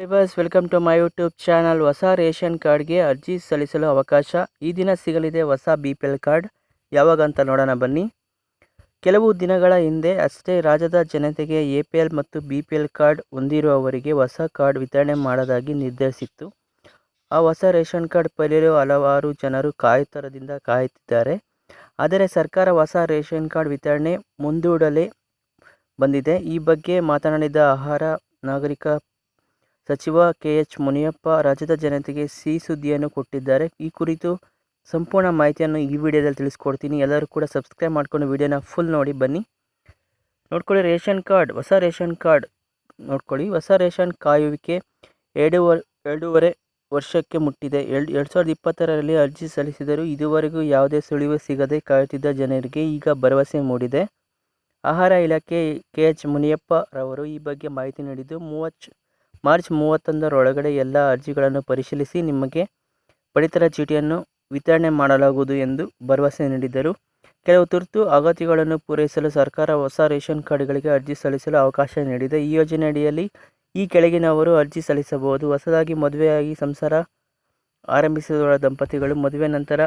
Bus welcome to my YouTube channel ಹೊಸ ration ಕಾರ್ಡ್ಗೆ ಅರ್ಜಿ ಸಲ್ಲಿಸಲು ಅವಕಾಶ. ಈ ದಿನ ಸಿಗಲಿದೆ ಹೊಸ ಬಿ ಪಿ ಎಲ್ ಕಾರ್ಡ್ ಯಾವಾಗ ಅಂತ ನೋಡೋಣ ಬನ್ನಿ. ಕೆಲವು ದಿನಗಳ ಹಿಂದೆ ಅಷ್ಟೇ ರಾಜ್ಯದ ಜನತೆಗೆ ಎ ಪಿ ಎಲ್ ಮತ್ತು ಬಿ ಪಿ ಎಲ್ ಕಾರ್ಡ್ ಹೊಂದಿರುವವರಿಗೆ ಹೊಸ ಕಾರ್ಡ್ ವಿತರಣೆ ಮಾಡೋದಾಗಿ ನಿರ್ಧರಿಸಿತ್ತು. ಆ ಹೊಸ ರೇಷನ್ ಕಾರ್ಡ್ ಪಡೆಯಲು ಹಲವಾರು ಜನರು ಕಾಯುತ್ತರದಿಂದ ಕಾಯುತ್ತಿದ್ದಾರೆ. ಆದರೆ ಸರ್ಕಾರ ಹೊಸ ರೇಷನ್ ಕಾರ್ಡ್ ವಿತರಣೆ ಮುಂದೂಡಲೇ ಬಂದಿದೆ. ಈ ಬಗ್ಗೆ ಮಾತನಾಡಿದ ಆಹಾರ ನಾಗರಿಕ ಸಚಿವ ಕೆ ಎಚ್ ಮುನಿಯಪ್ಪ ರಾಜ್ಯದ ಜನತೆಗೆ ಸಿಹಿ ಸುದ್ದಿಯನ್ನು ಕೊಟ್ಟಿದ್ದಾರೆ. ಈ ಕುರಿತು ಸಂಪೂರ್ಣ ಮಾಹಿತಿಯನ್ನು ಈ ವಿಡಿಯೋದಲ್ಲಿ ತಿಳಿಸ್ಕೊಡ್ತೀನಿ. ಎಲ್ಲರೂ ಕೂಡ ಸಬ್ಸ್ಕ್ರೈಬ್ ಮಾಡ್ಕೊಂಡು ವಿಡಿಯೋನ ಫುಲ್ ನೋಡಿ, ಬನ್ನಿ. ನೋಡ್ಕೊಳ್ಳಿ, ರೇಷನ್ ಕಾರ್ಡ್, ಹೊಸ ರೇಷನ್ ಕಾರ್ಡ್ ನೋಡ್ಕೊಳ್ಳಿ. ಹೊಸ ರೇಷನ್ ಕಾಯುವಿಕೆ ಎರಡೂವರೆ ಎರಡೂವರೆ ವರ್ಷಕ್ಕೆ ಮುಟ್ಟಿದೆ. ಎರಡು ಎರಡು ಸಾವಿರದ ಇಪ್ಪತ್ತರಲ್ಲಿ ಅರ್ಜಿ ಸಲ್ಲಿಸಿದರೂ ಇದುವರೆಗೂ ಯಾವುದೇ ಸುಳಿವು ಸಿಗದೆ ಕಾಯುತ್ತಿದ್ದ ಜನರಿಗೆ ಈಗ ಭರವಸೆ ಮೂಡಿದೆ. ಆಹಾರ ಇಲಾಖೆ ಕೆ ಎಚ್ ಮುನಿಯಪ್ಪ ರವರು ಈ ಬಗ್ಗೆ ಮಾಹಿತಿ ನೀಡಿದ್ದು, ಮೂವತ್ತು ಮಾರ್ಚ್ ಮೂವತ್ತೊಂದರೊಳಗಡೆ ಎಲ್ಲ ಅರ್ಜಿಗಳನ್ನು ಪರಿಶೀಲಿಸಿ ನಿಮಗೆ ಪಡಿತರ ಚೀಟಿಯನ್ನು ವಿತರಣೆ ಮಾಡಲಾಗುವುದು ಎಂದು ಭರವಸೆ ನೀಡಿದರು. ಕೆಲವು ತುರ್ತು ಅಗತ್ಯಗಳನ್ನು ಪೂರೈಸಲು ಸರ್ಕಾರ ಹೊಸ ರೇಷನ್ ಕಾರ್ಡ್ಗಳಿಗೆ ಅರ್ಜಿ ಸಲ್ಲಿಸಲು ಅವಕಾಶ ನೀಡಿದೆ. ಈ ಯೋಜನೆಯಡಿಯಲ್ಲಿ ಈ ಕೆಳಗಿನವರು ಅರ್ಜಿ ಸಲ್ಲಿಸಬಹುದು. ಹೊಸದಾಗಿ ಮದುವೆಯಾಗಿ ಸಂಸಾರ ಆರಂಭಿಸಿರುವ ದಂಪತಿಗಳು ಮದುವೆ ನಂತರ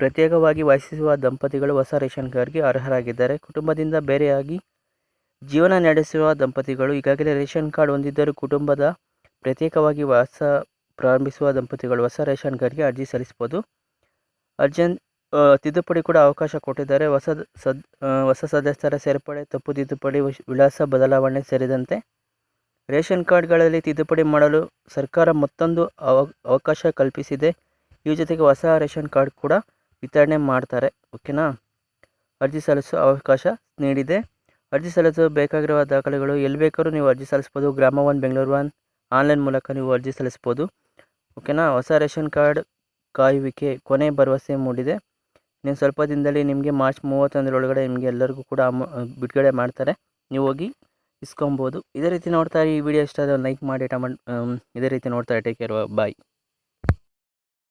ಪ್ರತ್ಯೇಕವಾಗಿ ವಾಸಿಸುವ ದಂಪತಿಗಳು ಹೊಸ ರೇಷನ್ ಕಾರ್ಡ್ಗೆ ಅರ್ಹರಾಗಿದ್ದಾರೆ. ಕುಟುಂಬದಿಂದ ಬೇರೆಯಾಗಿ ಜೀವನ ನಡೆಸುವ ದಂಪತಿಗಳು ಈಗಾಗಲೇ ರೇಷನ್ ಕಾರ್ಡ್ ಹೊಂದಿದ್ದರೂ ಕುಟುಂಬದ ಪ್ರತ್ಯೇಕವಾಗಿ ವಾಸ ಪ್ರಾರಂಭಿಸುವ ದಂಪತಿಗಳು ಹೊಸ ರೇಷನ್ ಕಾರ್ಡ್ಗೆ ಅರ್ಜಿ ಸಲ್ಲಿಸ್ಬೋದು ಅರ್ಜೆನ್ ತಿದ್ದುಪಡಿ ಕೂಡ ಅವಕಾಶ ಕೊಟ್ಟಿದ್ದಾರೆ. ಹೊಸ ಸದ್ ಹೊಸ ಸದಸ್ಯರ ಸೇರ್ಪಡೆ, ತಪ್ಪು ತಿದ್ದುಪಡಿ ವಿಳಾಸ ಬದಲಾವಣೆ ಸೇರಿದಂತೆ ರೇಷನ್ ಕಾರ್ಡ್ಗಳಲ್ಲಿ ತಿದ್ದುಪಡಿ ಮಾಡಲು ಸರ್ಕಾರ ಮತ್ತೊಂದು ಅವ, ಅವಕಾಶ ಕಲ್ಪಿಸಿದೆ. ಈ ಜೊತೆಗೆ ಹೊಸ ರೇಷನ್ ಕಾರ್ಡ್ ಕೂಡ ವಿತರಣೆ ಮಾಡ್ತಾರೆ. ಓಕೆನಾ? ಅರ್ಜಿ ಸಲ್ಲಿಸುವ ಅವಕಾಶ ನೀಡಿದೆ. ಅರ್ಜಿ ಸಲ್ಲಿಸಲು ಬೇಕಾಗಿರುವ ದಾಖಲೆಗಳು ಎಲ್ಲಿ ಬೇಕಾದ್ರೂ ನೀವು ಅರ್ಜಿ ಸಲ್ಲಿಸ್ಬೋದು. ಗ್ರಾಮ ಒನ್, ಬೆಂಗಳೂರು ಒನ್. ಆನ್ಲೈನ್ ಮೂಲಕ ನೀವು ಅರ್ಜಿ ಸಲ್ಲಿಸ್ಬೋದು. ಓಕೆನಾ? ಹೊಸ ರೇಷನ್ ಕಾರ್ಡ್ ಕಾಯುವಿಕೆ ಕೊನೆ ಭರವಸೆ ಮೂಡಿದೆ. ನೀವು ಸ್ವಲ್ಪ ದಿನದಲ್ಲಿ ನಿಮಗೆ ಮಾರ್ಚ್ ಮೂವತ್ತೊಂದರೊಳಗಡೆ ನಿಮಗೆ ಎಲ್ಲರಿಗೂ ಕೂಡ ಬಿಡುಗಡೆ ಮಾಡ್ತಾರೆ. ನೀವು ಹೋಗಿ ಇಸ್ಕೊಬೋದು. ಇದೇ ರೀತಿ ನೋಡ್ತಾ ಈ ವಿಡಿಯೋ ಇಷ್ಟ ಆದರೆ ಲೈಕ್ ಮಾಡಿ ಟಮಂಟ್ ಇದೇ ರೀತಿ ನೋಡ್ತಾ ಟೇಕ್ ಕೇರ್ ಬಾಯ್